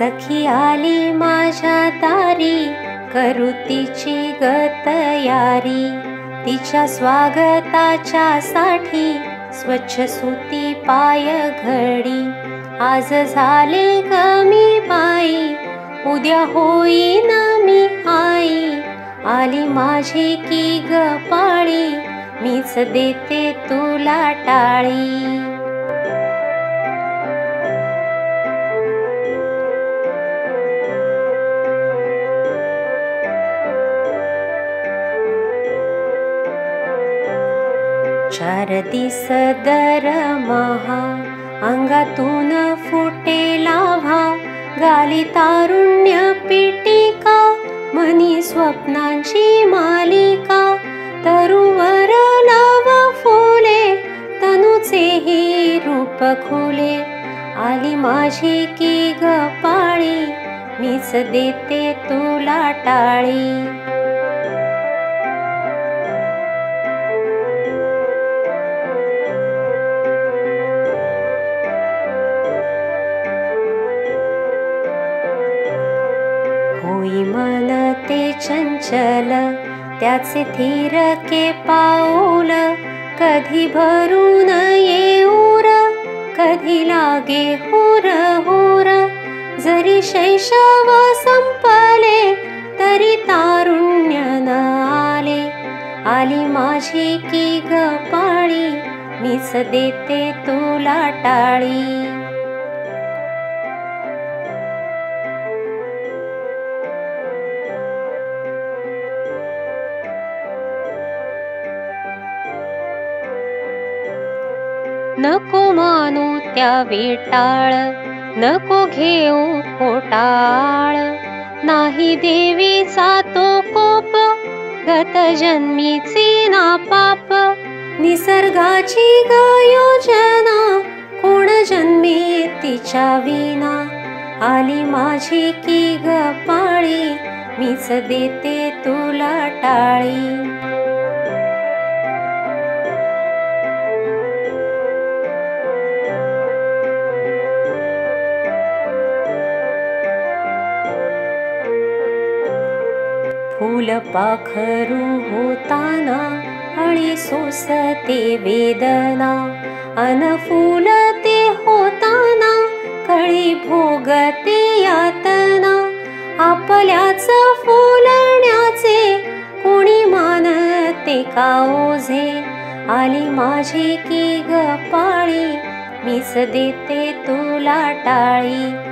सखी आली माझ्या दारी करू तिची ग तयारी तिच्या स्वागताच्या साठी स्वच्छ सुती पाय घडी. आज झाले कमी मी बाई उद्या होईन मी आई. आली माझी की ग पाळी मीच देते तुला टाळी. चार दिस दर महा अंगातून फुटे लाभा गाली तारुण्य पिटिका मनी स्वप्नांची मालिका तरुवर लाव फुले तनुचे ही रूप खुले आली माझी की ग पाळी मीच देते तुला टाळी. होई मन ते चंचल त्याचे धीर के पाऊल कधी भरून येऊर कधी लागे हुर हुर. जरी शैशव संपले तरी तारुण्य न आले आली माझी की ग पाळी मीच देते तुला टाळी. नको मानू त्या वेटाळ नको घेऊ पोटाळ. नाही देवीचा तो कोप गत जन्मीचे ना पाप. निसर्गाची गायोजना कोण जन्मी तिच्या विना. आली माझी की गपाळी मीच देते तुला टाळी. फूल पाखरू होताना आणि सोसते वेदना. अन फुलते होताना कळी भोगते यातना. आपल्याच फुलण्याचे कोणी मानते का ओझे? आली माझी की ग पाळी मीच देते तुला टाळी.